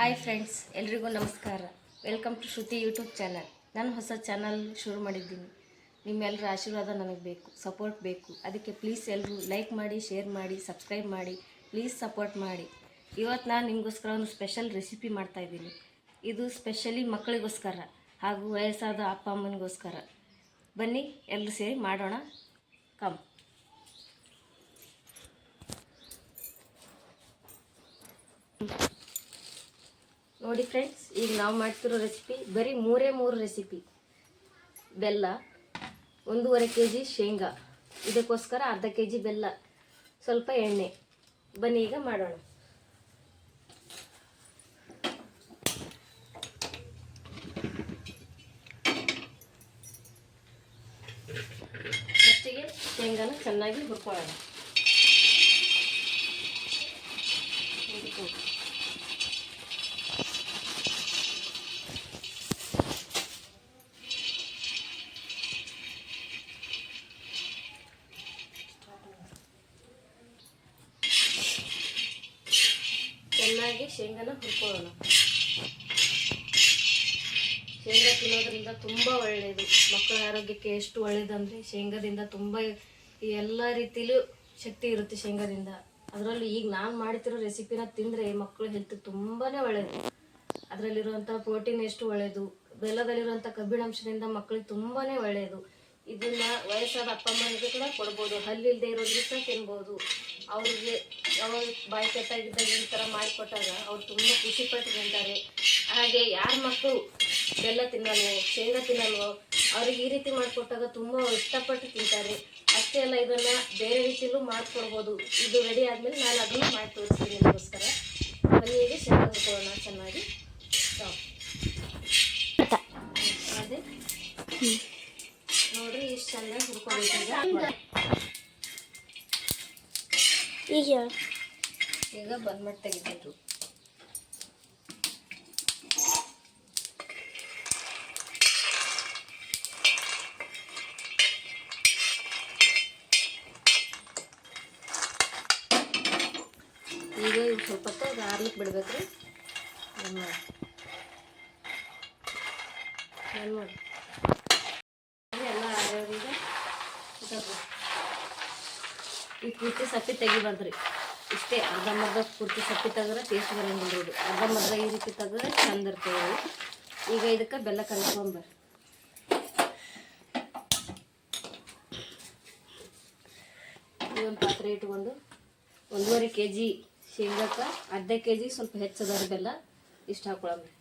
Hi friends ಎಲ್ರಿಗೂ ನಮಸ್ಕಾರ. Welcome to Shruti YouTube channel ನಾನು ಹೊಸ ಚಾನಲ್ ಶುರು ಮಾಡಿದ್ದೀನಿ. ನಿಮ್ಮೆಲ್ಲರ ಆಶೀರ್ವಾದ ನನಗೆ ಬೇಕು ಸಪೋರ್ಟ್ ಬೇಕು. ಅದಕ್ಕೆ ಪ್ಲೀಸ್ ಎಲ್ಲರೂ ಲೈಕ್ ಮಾಡಿ ಶೇರ್ ಮಾಡಿ ಸಬ್ಸ್ಕ್ರೈಬ್ ಮಾಡಿ ಪ್ಲೀಸ್ ಸಪೋರ್ಟ್ ಮಾಡಿ. ಇವತ್ತು ನಾನು ನಿಮಗೋಸ್ಕರ ಒಂದು ಸ್ಪೆಷಲ್ ರೆಸಿಪಿ ಮಾಡ್ತಾಯಿದ್ದೀನಿ ಇದು ಸ್ಪೆಷಲಿ ಮಕ್ಕಳಿಗೋಸ್ಕರ ಹಾಗೂ ವಯಸ್ಸಾದ ಅಪ್ಪ ಅಮ್ಮನಿಗೋಸ್ಕರ. ಬನ್ನಿ ಎಲ್ಲರೂ ಸೇರಿ ಮಾಡೋಣ. ಕಮ್ ನೋಡಿ ಫ್ರೆಂಡ್ಸ್ ಈಗ ನಾವು ಮಾಡ್ತಿರೋ ರೆಸಿಪಿ ಬರೀ ಮೂರೇ ಮೂರು ರೆಸಿಪಿ ಬೆಲ್ಲ, ಒಂದೂವರೆ ಕೆ ಜಿ ಶೇಂಗಾ. ಇದಕ್ಕೋಸ್ಕರ ಅರ್ಧ ಕೆ ಜಿ ಬೆಲ್ಲ, ಸ್ವಲ್ಪ ಎಣ್ಣೆ. ಬನ್ನಿ ಈಗ ಮಾಡೋಣ. ಫಸ್ಟಿಗೆ ಶೇಂಗಾನ ಚೆನ್ನಾಗಿ ಹುರ್ಕೊಳ್ಳೋಣ ಹುರ್ಕೊಂಡು ಚೆನ್ನಾಗಿ ಶೇಂಗಾನ ಹುರ್ಕೊಳ್ಳೋಣ ಶೇಂಗಾ ತಿನ್ನೋದ್ರಿಂದ ತುಂಬ ಒಳ್ಳೇದು. ಮಕ್ಕಳ ಆರೋಗ್ಯಕ್ಕೆ ಎಷ್ಟು ಒಳ್ಳೆಯದಂದರೆ ಶೇಂಗಾದಿಂದ ತುಂಬ ಎಲ್ಲ ರೀತಿಲೂ ಶಕ್ತಿ ಇರುತ್ತೆ ಶೇಂಗಾದಿಂದ. ಅದರಲ್ಲೂ ಈಗ ನಾನು ಮಾಡ್ತಿರೋ ರೆಸಿಪಿನ ತಿಂದರೆ ಮಕ್ಕಳ ಹೆಲ್ತ್ ತುಂಬಾ ಒಳ್ಳೆಯದು ಅದರಲ್ಲಿರುವಂಥ ಪ್ರೋಟೀನ್ ಎಷ್ಟು ಒಳ್ಳೆಯದು ಬೆಲ್ಲದಲ್ಲಿರುವಂಥ ಕಬ್ಬಿಣಾಂಶದಿಂದ ಮಕ್ಕಳಿಗೆ ತುಂಬಾ ಒಳ್ಳೆಯದು ಇದನ್ನ ವಯಸ್ಸಾದ ಅಪ್ಪ ಅಮ್ಮನಿಗೆ ಕೂಡ ಕೊಡ್ಬೋದು. ಹಲ್ಲಿಲ್ಲದೆ ಇರೋದ್ರಿಂದ ತಿನ್ಬೋದು. ಅವ್ರಿಗೆ ಯಾವಾಗ ಬಾಯಿ ಕೆಟ್ಟಾಗಿದ್ದಾಗ ಈ ಥರ ಮಾಡಿಕೊಟ್ಟಾಗ ಅವ್ರು ತುಂಬ ಖುಷಿಪಟ್ಟು ತಿಂತಾರೆ. ಹಾಗೆ ಯಾರ ಮಕ್ಕಳು ಬೆಲ್ಲ ತಿನ್ನಲ್ವೋ, ಶೇಂಗಾ ತಿನ್ನಲ್ವೋ, ಅವ್ರಿಗೆ ಈ ರೀತಿ ಮಾಡಿಕೊಟ್ಟಾಗ ತುಂಬ ಇಷ್ಟಪಟ್ಟು ತಿಂತಾರೆ. ಅಷ್ಟೇ ಅಲ್ಲ, ಇದನ್ನು ಬೇರೆ ರೀತಿಯಲ್ಲೂ ಮಾಡಿಕೊಡ್ಬೋದು. ಇದು ರೆಡಿ ಆದಮೇಲೆ ನಾನು ಅದನ್ನು ಮಾಡಿ ತೋರಿಸ್ತೀನಿ ನಿಮಗೋಸ್ಕರ. ಮನೆಗೆ ಶೇಂಗಾ ಹುಡ್ಕೊಳ್ಳೋಣ ಚೆನ್ನಾಗಿ. ಅದೇ. ನೋಡ್ರಿ, ಇಷ್ಟು ಚೆನ್ನಾಗಿ ಹುರ್ಕೋಬೇಕು ಈಗ. ಈಗ ಬಂದ್ಬಿಟ್ಟು ತೆಗಿಬೇಕು ಈಗ ಇವು ಸ್ವಲ್ಪ ಆರ್ಲಿಕ್ಕೆ ಬಿಡ್ಬೇಕ್ರಿ. ಏನು ಮಾಡಿ ಏನು ಮಾಡಿ ಎಲ್ಲ ಆರ್ಯವ್ರೀಗ. ಈ ಕುರ್ತಿ ಸಪ್ಪಿ ತೆಗಿಬಾರ್ದ್ರಿ. ಇಷ್ಟೇ ಅರ್ಧಂಬರ್ಧ ಕುರ್ತಿ ಸಪ್ಪಿ ತೆಗೆದ್ರೆ ಟೇಸ್ಟ್ ಬರಂಗಿಲ್ಲ ಅರ್ಧ ಅರ್ಧಂಬರ್ಧ ಈ ರೀತಿ ತೆಗೆದ್ರೆ ಚಂದ ಇರ್ತೇವೆ. ಈಗ ಇದಕ್ಕೆ ಬೆಲ್ಲ ಕಲಿಸ್ಕೊಂಬರ್ ಒಂದು ಪಾತ್ರೆ ಇಟ್ಕೊಂಡು ಒಂದೂವರೆ ಕೆ ಜಿ ಶೇಂಗಾಕ ಅರ್ಧ ಕೆ ಜಿ ಸ್ವಲ್ಪ ಹೆಚ್ಚದ ಬೆಲ್ಲ ಇಷ್ಟು ಹಾಕೊಳಮ್ರಿ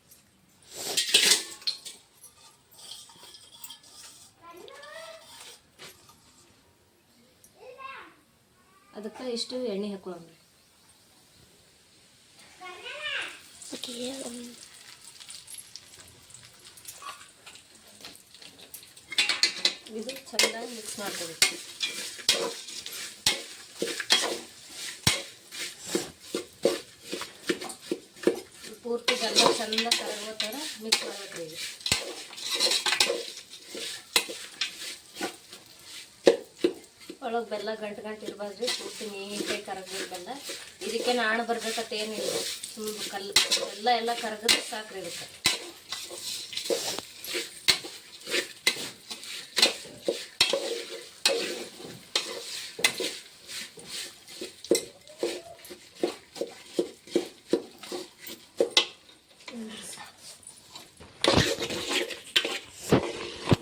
ಅದಕ್ಕೆ ಇಷ್ಟು ಎಣ್ಣೆ ಹಾಕೊಳ್ಳೋಣ. ಓಕೆ ಇದು ಚೆನ್ನಾಗಿ ಮಿಕ್ಸ್ ಮಾಡ್ಕೋಬೇಕು. ಪೂರ್ತಿ ಬೆಲ್ಲ ಚಂದ ಕರಗೋ ಥರ ಮಿಕ್ಸ್ ಮಾಡಬೇಕು ಈಗ ಒಳಗೆ ಬೆಲ್ಲ ಗಂಟು ಗಂಟು ಇರಬಾರ್ದು ಪೂರ್ತಿ ನೀಟಾಗಿ ಕರಗಬೇಕು ಬೆಲ್ಲ. ಇದಕ್ಕೆ ನಾಣ ಬರ್ಬೇಕಂತ ಏನಿಲ್ಲ. ಸುಮ್ಮನೆ ಕಲ್ಲು, ಬೆಲ್ಲ ಎಲ್ಲ ಕರಗಿದ್ರೆ ಸಾಕ್ರಿ ಇದಕ್ಕೆ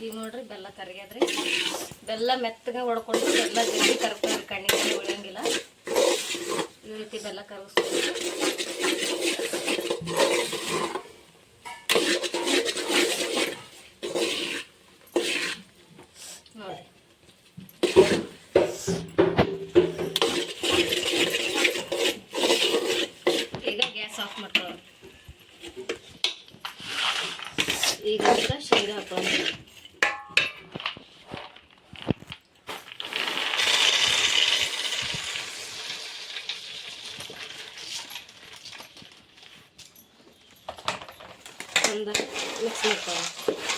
ಈಗ ನೋಡ್ರಿ ಬೆಲ್ಲ ಕರಗ್ಯದ್ರಿ ಬೆಲ್ಲ ಮೆತ್ತಗೆ ಹೊಡ್ಕೊಂಡು ಬೆಲ್ಲ ಜಲ್ದಿ ಕರ್ಕೊಂಡು ಕಣ್ಣಿಗೆ ಉಳಿಯಂಗಿಲ್ಲ. ಈ ರೀತಿ ಬೆಲ್ಲ ಕರಗಿಸ್ಬೇಕು ನೋಡಿ ಈಗ ಗ್ಯಾಸ್ ಆಫ್ ಮಾಡ್ಕೊಳ್ಳೋಣ ಈಗ ಅದಕ್ಕೆ ಶೇಂಗಾ ಹಾಕೋಣ ಚಂದ ಮಿಕ್ಸ್ ಮಾಡ್ಕೊಳ್ಳೋಣ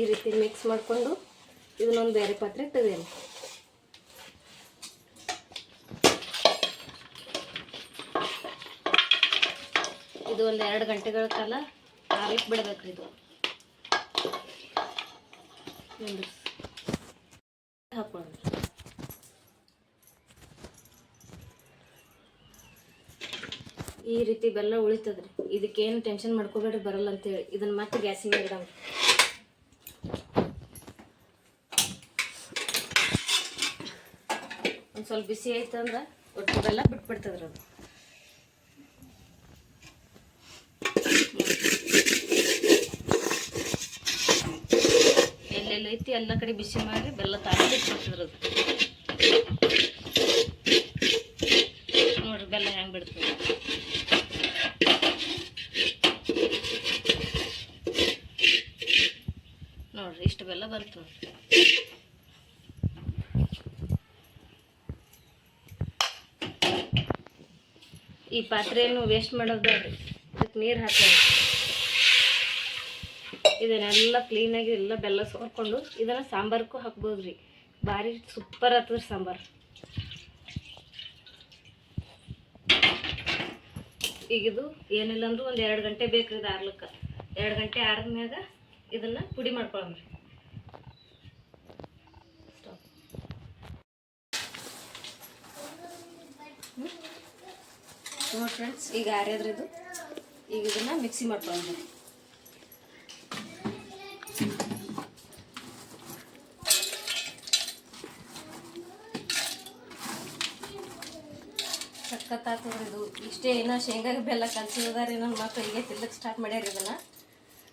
ಈ ರೀತಿ ಮಿಕ್ಸ್ ಮಾಡಿಕೊಂಡು ಇದನ್ನೊಂದು ಬೇರೆ ಪಾತ್ರೆ ತೆಗೆಯಲಿ ಇದು ಒಂದು ಎರಡು ಗಂಟೆಗಳ ಕಾಲ ಆರ್ಲಿಕ್ಕೆ ಬಿಡಬೇಕ್ರಿ ಇದು. ಹಾಕೊಳ್ಳಿ ಈ ರೀತಿ ಬೆಲ್ಲ ಉಳಿತದ್ರಿ. ಇದಕ್ಕೇನು ಟೆನ್ಷನ್ ಮಾಡ್ಕೋಬೇಡ್ರಿ, ಬರಲ್ಲ ಅಂತೇಳಿ. ಇದನ್ನ ಮತ್ತೆ ಗ್ಯಾಸಿಗೆ ಇಡಮ್ ಸ್ವಲ್ಪ ಬಿಸಿ ಆಯ್ತು ಅಂದ್ರೆ ಒಟ್ಟು ಬೆಲ್ಲ ಬಿಟ್ಬಿಡ್ತದ್ರಿ ಅದು. ಎಲ್ಲೆಲ್ಲ ಐತಿ ಎಲ್ಲ ಕಡೆ ಬಿಸಿ ಮಾಡಿ ಬೆಲ್ಲ ತಾಳಿ ಬಿಟ್ಬಿಡ್ತದ್ರಿ ಅದು. ನೋಡ್ರಿ ಬೆಲ್ಲ ಹೆಂಗೆ ಬಿಡ್ತದೆ. ನೋಡ್ರಿ ಇಷ್ಟು ಬೆಲ್ಲ ಬಂತು ನೋಡ್ರಿ. ಈ ಪಾತ್ರೆಯನ್ನು ವೇಸ್ಟ್ ಮಾಡೋದು ಅದಕ್ಕೆ ನೀರು ಹಾಕೋದು ಇದನ್ನೆಲ್ಲ ಕ್ಲೀನಾಗಿ ಎಲ್ಲ ಬೆಲ್ಲ ಸೋರ್ಕೊಂಡು ಇದನ್ನು ಸಾಂಬಾರಕ್ಕೂ ಹಾಕ್ಬೋದು ರೀ ಭಾರಿ ಸೂಪರ್ ಆಗ್ತದೆ ಸಾಂಬಾರು. ಈಗ ಇದು ಏನಿಲ್ಲ ಅಂದ್ರೂ ಒಂದು ಎರಡು ಗಂಟೆ ಬೇಕು ಇದು ಆರ್ಲಕ್ಕೆ. ಎರಡು ಗಂಟೆ ಆರಿದ್ಮ್ಯಾಗ ಇದನ್ನು ಪುಡಿ ಮಾಡ್ಕೊಳಮ್ರಿ ಸ್ಟಾಪ್ ನೋಡಿ ಫ್ರೆಂಡ್ಸ್ ಈಗ ಇದು ಈಗ ಇದನ್ನು ಮಿಕ್ಸಿ ಮಾಡ್ಕೊಂಡು ಸಖತ್ತಾಗ್ತದೆ ಇದು ಇಷ್ಟೇ ಏನೋ ಶೇಂಗಾ ಬೆಲ್ಲ ಕಲ್ಸಿದಾರೆ ನನ್ನ ಮಕ್ಕಳು ಹೀಗೆ ತಿಲ್ಲಕ್ಕೆ ಸ್ಟಾರ್ಟ್ ಮಾಡ್ಯಾರ ಇದನ್ನ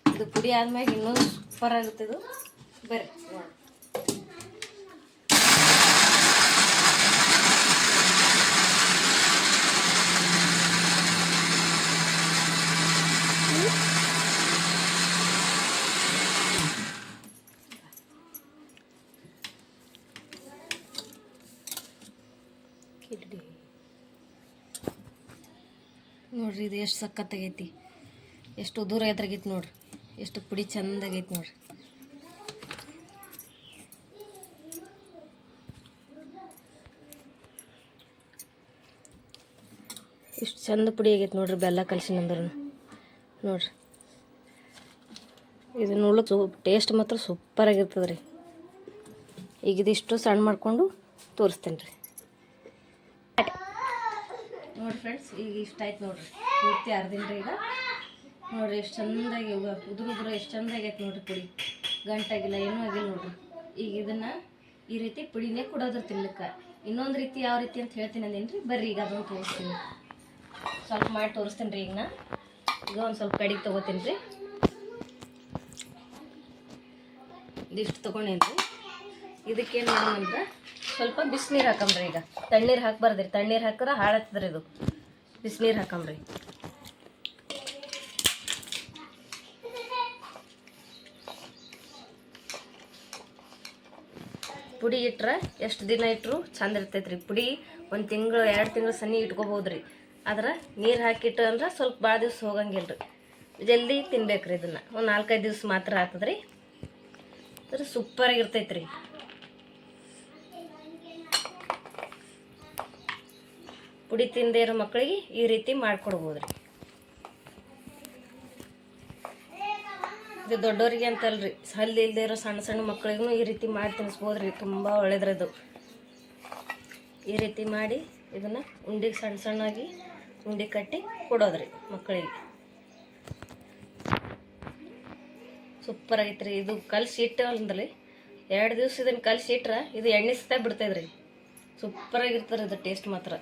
ಇದು ಪುಡಿ ಆದ್ಮ್ಯಾಗ ಇನ್ನೂ ಸೂಪರ್ ಆಗುತ್ತೆ ಇದು ಬರ್ರಿ ನೋಡಿ ಕಿಡ್ಡಿ ನೋಡ್ರಿ, ಇದು ಎಷ್ಟು ಸಖತ್ತಾಗೈತಿ. ಎಷ್ಟು ದೂರ ಎದ್ರಾಗೈತಿ ನೋಡ್ರಿ. ಎಷ್ಟು ಪುಡಿ ಚೆಂದಾಗೈತಿ ನೋಡ್ರಿ. ಇಷ್ಟು ಚಂದ ಪುಡಿ ಆಗೈತಿ ನೋಡ್ರಿ ಬೆಲ್ಲ ಕಲ್ಸಿನಂದ್ರ ನೋಡ್ರಿ. ಇದು ನೋಡ್ಲಿಕ್ಕೆ ಸೂ, ಟೇಸ್ಟ್ ಮಾತ್ರ ಸೂಪರ್ ಆಗಿರ್ತದೆ ರೀ ಈಗ ಇದಿಷ್ಟು ಸಣ್ಣ ಮಾಡಿಕೊಂಡು ತೋರಿಸ್ತೇನೆ ರೀ ನೋಡ್ರಿ ಫ್ರೆಂಡ್ಸ್, ಈಗ ಇಷ್ಟ ಆಯ್ತು ನೋಡ್ರಿ. ಪೂರ್ತಿ ರೀ ಈಗ. ನೋಡ್ರಿ ಎಷ್ಟು ಚಂದಾಗಿ ಉದುರು ಉದುರು ಎಷ್ಟು ಚಂದಾಗೈತೆ ನೋಡ್ರಿ ಪುಡಿ. ಗಂಟಾಗಿಲ್ಲ, ಏನೂ ಆಗಿಲ್ಲ ನೋಡ್ರಿ. ಈಗ ಇದನ್ನು ಈ ರೀತಿ ಪುಡಿನೇ ಕೊಡೋದ್ರ ತಿನ್ಲಿಕ್ಕೆ. ಇನ್ನೊಂದು ರೀತಿ ಯಾವ ರೀತಿ ಅಂತ ಹೇಳ್ತೀನಿ ಅಂದೇನ್ರಿ, ಬರ್ರಿ ಈಗ ಅದನ್ನು ತೋರಿಸ್ತೀನಿ. ಸ್ವಲ್ಪ ಮಾಡಿ ತೋರಿಸ್ತೀನಿ ರೀ ಈಗ ನಾ. ಈಗ ಒಂದು ಸ್ವಲ್ಪ ಕಡಿಗೆ ತೊಗೋತೀನಿ ರೀ ಇದಿಷ್ಟು ತೊಗೊಂಡೇನ್ರಿ. ಇದಕ್ಕೇನು ಮಾಡೋಣಂದ್ರೆ ಸ್ವಲ್ಪ ಬಿಸಿನೀರು ಹಾಕಂಬ್ರಿ ಈಗ. ತಣ್ಣೀರು ಹಾಕ್ಬಾರ್ದ್ರಿ. ತಣ್ಣೀರು ಹಾಕಿದ್ರೆ ಹಾಳಾಗ್ತದ್ರಿ ಇದು. ಬಿಸಿನೀರು ಹಾಕಂಬ್ರಿ ಪುಡಿ ಇಟ್ರೆ ಎಷ್ಟು ದಿನ ಇಟ್ಟರು ಚಂದ ರೀ ಪುಡಿ ಒಂದು ತಿಂಗಳು, ಎರಡು ತಿಂಗಳು ಸನ್ನಿ ಇಟ್ಕೋಬೋದು ರೀ ಆದ್ರೆ ನೀರು ಹಾಕಿಟ್ಟು ಅಂದ್ರೆ ಸ್ವಲ್ಪ ಭಾಳ ದಿವ್ಸ ಹೋಗಂಗಿಲ್ಲ ರೀ ಜಲ್ದಿ ತಿನ್ಬೇಕ್ರಿ ಇದನ್ನು. ಒಂದು ನಾಲ್ಕೈದು ದಿವ್ಸ ಮಾತ್ರ ಆಗ್ತದ್ರಿ ಅದ್ರ ಆಗಿರ್ತೈತೆ ರೀ ಪುಡಿ ತಿಂದೇ ಇರೋ ಮಕ್ಕಳಿಗೆ ಈ ರೀತಿ ಮಾಡಿಕೊಡ್ಬೋದು ರೀ ಇದು ದೊಡ್ಡವರಿಗೆ ಅಂತಲ್ರಿ. ಹಲ್ಲಿ ಇಲ್ಲದೆ ಇರೋ ಸಣ್ಣ ಸಣ್ಣ ಮಕ್ಕಳಿಗೂ ಈ ರೀತಿ ಮಾಡಿ ತಿನ್ನಿಸ್ಬೋದು ರೀ ತುಂಬ ಒಳ್ಳೇದ್ರಿ ಅದು ಈ ರೀತಿ ಮಾಡಿ ಇದನ್ನು ಉಂಡಿಗೆ ಸಣ್ಣ ಸಣ್ಣಾಗಿ ಉಂಡೆ ಕಟ್ಟಿ ಕೊಡೋದ್ರಿ ಮಕ್ಕಳಿಗೆ ಸೂಪರ್ ಆಗೈತ್ರಿ. ಇದು ಕಲ್ಸಿ ಇಟ್ಟು ಅಂದ್ರಿ ಎರಡು ದಿವಸ ಇದನ್ನು ಕಲಸಿ ಇಟ್ರೆ ಇದು ಎಣ್ಣೆ ಸತ ಬಿಡ್ತೈತ್ರಿ ಸೂಪರ್ ಆಗಿರ್ತದೆ ಇದು ಟೇಸ್ಟ್ ಮಾತ್ರ.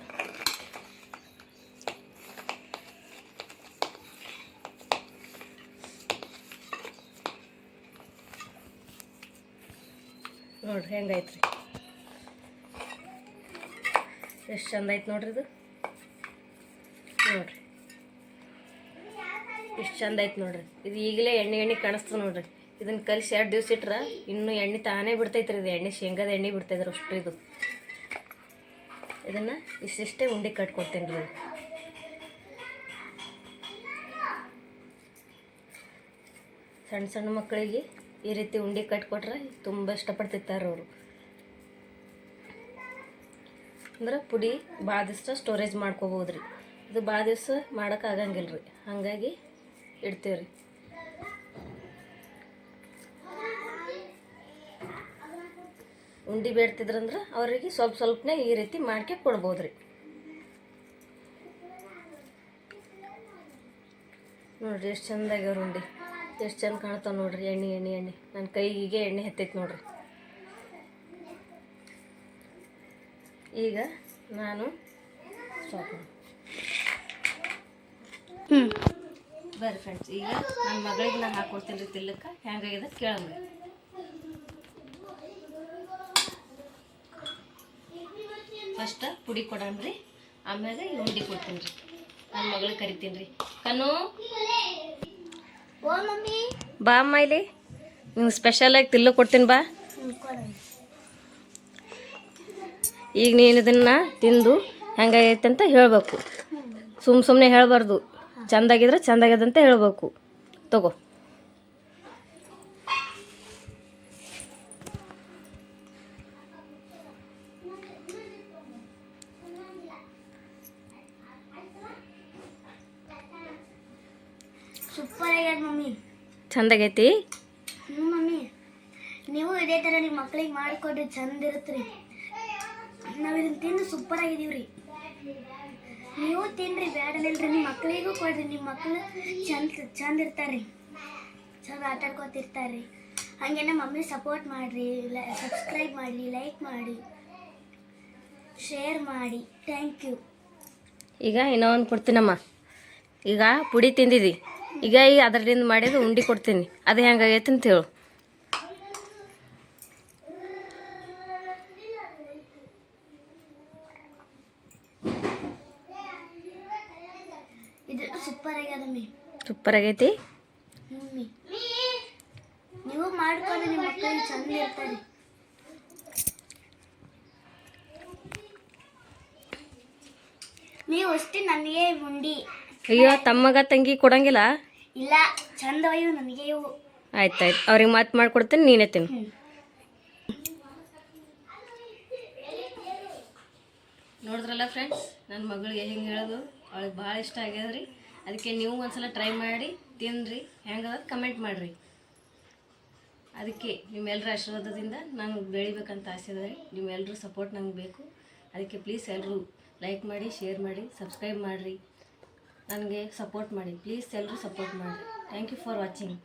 ನೋಡ್ರಿ ರೀ ಎಷ್ಟು ಚಂದ ಐತೆ ನೋಡ್ರಿ ಇದು? ನೋಡ್ರಿ. ಎಷ್ಟು ಚಂದ ಐತೆ ನೋಡ್ರಿ. ಇದು ಈಗಲೇ ಎಣ್ಣೆ ಎಣ್ಣೆ ಕಾಣಿಸ್ತದೆ ನೋಡ್ರಿ. ಇದನ್ನು ಕಲಿಸಿ ಎರಡು ದಿವ್ಸ ಇಟ್ರೆ ಇನ್ನೂ ಎಣ್ಣೆ ತಾನೇ ಬಿಡ್ತೈತ್ರಿ ಇದು. ಎಣ್ಣೆ ಶೇಂಗಾದ ಎಣ್ಣೆ ಬಿಡ್ತೈತ್ರಿ ಅಷ್ಟು ಇದು. ಇದನ್ನು ಇಷ್ಟಿಷ್ಟೇ ಉಂಡೆ ಕಟ್ಕೊಡ್ತೇನೆ ರೀ ಸಣ್ಣ ಸಣ್ಣ ಮಕ್ಕಳಿಗೆ ಈ ರೀತಿ ಉಂಡೆ ಕಟ್ಕೊಟ್ರೆ ತುಂಬ ಇಷ್ಟಪಡ್ತಿರ್ತಾರೆ ಅವರು. ಅಂದ್ರೆ ಪುಡಿ ಭಾಳ ದಿವಸ ಸ್ಟೋರೇಜ್ ಮಾಡ್ಕೋಬೋದು ರೀ ಇದು ಭಾಳ ದಿವಸ ಮಾಡೋಕೆ ಆಗಂಗಿಲ್ಲ ರೀ. ಹಾಗಾಗಿ ಇಡ್ತೀವಿ ರೀ ಉಂಡೆ ಬೇಡ್ತಿದ್ರಂದ್ರೆ ಅವರಿಗೆ ಸ್ವಲ್ಪ ಸ್ವಲ್ಪನೇ ಈ ರೀತಿ ಮಾಡ್ಕೆ ಕೊಡ್ಬೋದು ರೀ ನೋಡ್ರಿ ಎಷ್ಟು ಚಂದಾಗ್ಯಾವ ಉಂಡೆ. ಎಷ್ಟು ಚಂದ ಕಾಣ್ತಾವೆ ನೋಡ್ರಿ ಎಣ್ಣೆ ಎಣ್ಣೆ ಎಣ್ಣೆ. ನನ್ನ ಕೈಗೆ ಎಣ್ಣೆ ಹತ್ತೈತೆ ನೋಡ್ರಿ. ಈಗ ನಾನು ಸ್ಟಾಪ್ ಹ್ಞೂ ಬರ್ರಿ ಫ್ರೆಂಡ್ಸ್ ಈಗ ನನ್ನ ಮಗಳಿಗೆ ನಾನು ಹಾಕ್ಕೊಡ್ತೀನಿ ರೀ ತಿಲ್ಲಕ್ಕೆ. ಹೆಂಗಾಗಿದೆ ಕೇಳಂಗ ಫಸ್ಟ್ ಪುಡಿ ಕೊಡಣ್ರಿ ಆಮ್ಯಾಗ ಈ ಉಂಡೆ ಕೊಡ್ತೀನಿ ರೀ. ನನ್ನ ಮಗಳಿಗೆ ಕರಿತೀನಿ ರೀ. ಕಣ್ಣು. ಬಾ ಅಮ್ಮ ಇಲ್ಲಿ ನಿಂಗೆ ಸ್ಪೆಷಲಾಗಿ ತಿಲ್ಲು ಕೊಡ್ತೀನಿ ಬಾ. ಈಗ ನೀನು ಇದನ್ನು ತಿಂದು ಹೆಂಗಾಗೈತೆ ಅಂತ ಹೇಳಬೇಕು. ಸುಮ್ಮ ಸುಮ್ಮನೆ ಹೇಳಬಾರ್ದು. ಚಂದಾಗಿದ್ರೆ ಚೆಂದಾಗ್ಯದಂತ ಹೇಳಬೇಕು. ತಗೋ. ಸೂಪರ್ ಆಗ್ಯದ ಮಮ್ಮಿ. ಚಂದಾಗೈತಿ? ಹ್ಞೂ ಮಮ್ಮಿ. ನೀವು ಇದೇ ಥರ ನಿಮ್ಮ ಮಕ್ಳಿಗೆ ಮಾಡಿಕೊಡ್ರಿ ಚಂದ ಇರುತ್ತೆ ನಾವು ಇದನ್ನು ತಿಂದು ಸೂಪರ್ ಆಗಿದ್ದೀವಿ ರೀ ನೀವು ತಿನ್ರಿ ಬೇಡಲಿಲ್ರಿ ನಿಮ್ಮ ಮಕ್ಳಿಗೂ ಕೊಡ್ರಿ. ನಿಮ್ಮ ಮಕ್ಳು ಚಂದ ಚಂದ ಇರ್ತಾರೆ. ಚಂದ ಆಟ ಆಡ್ಕೊತಿರ್ತಾರೆ. ಹಾಗೆ ನಮ್ಮ ಮಮ್ಮಿ ಸಪೋರ್ಟ್ ಮಾಡಿರಿ. ಸಬ್ಸ್ಕ್ರೈಬ್ ಮಾಡಿ ಲೈಕ್ ಮಾಡಿ. ಶೇರ್ ಮಾಡಿ. ಥ್ಯಾಂಕ್ ಯು ಈಗ ಇನ್ನೊಂದು ಕೊಡ್ತೀನಮ್ಮ. ಈಗ ಪುಡಿ ತಿಂದಿದ್ದಿ. ಈಗ ಈ ಅದರಿಂದ ಮಾಡಿದ್ರೆ ಉಂಡೆ ಕೊಡ್ತೀನಿ. ಅದು ಹೆಂಗಾಗೈತೆ ಅಂತ ಹೇಳು. ಸೂಪರ್ ಆಗೈತಿ? ಮಮ್ಮಿ ನೀವು ಮಾಡ್ಕೊಂಡು ನಿಮ್ಮ ಮಕ್ಕಳಿಗೆ ಚಂದ ಇರ್ತಾರೆ. ನೀವು ಅಷ್ಟೇ ನನಗೆ ಉಂಡಿ. ಅಯ್ಯೋ ತಮ್ಮಗ ತಂಗಿ ಕೊಡಂಗಿಲ್ಲ. ಇಲ್ಲ ಚಂದವಯ್ಯು ನನಗೆ ಇವು. ಆಯ್ತಾಯ್ತು. ಅವ್ರಿಗೆ ಮಾತು ಮಾಡ್ಕೊಡ್ತೀನಿ ನೀನೇ ತಿನ್ನು. ನೋಡಿದ್ರಲ್ಲ ಫ್ರೆಂಡ್ಸ್ ನನ್ನ ಮಗಳಿಗೆ ಹೆಂಗೆ ಹೇಳೋದು? ಅವಳಿಗೆ ಭಾಳ ಇಷ್ಟ ಆಗ್ಯದ್ರಿ. ರೀ ಅದಕ್ಕೆ ನೀವು ಒಂದ್ಸಲ ಟ್ರೈ ಮಾಡಿ ತಿನ್ನಿರಿ ಹೆಂಗದ ಕಮೆಂಟ್ ಮಾಡಿರಿ. ಅದಕ್ಕೆ ನಿಮ್ಮೆಲ್ಲರ ಆಶೀರ್ವಾದದಿಂದ ನಾನು ಬೆಳಿಬೇಕಂತ ಆಸೆ ಇದೆ ರೀ. ನಿಮ್ಮೆಲ್ಲರೂ ಸಪೋರ್ಟ್ ನಂಗೆ ಬೇಕು. ಅದಕ್ಕೆ ಪ್ಲೀಸ್ ಎಲ್ಲರೂ ಲೈಕ್ ಮಾಡಿ ಶೇರ್ ಮಾಡಿ ಸಬ್ಸ್ಕ್ರೈಬ್ ಮಾಡಿರಿ. ನನಗೆ ಸಪೋರ್ಟ್ ಮಾಡಿ ಪ್ಲೀಸ್ ಎಲ್ಲರೂ ಸಪೋರ್ಟ್ ಮಾಡಿ. Thank you for watching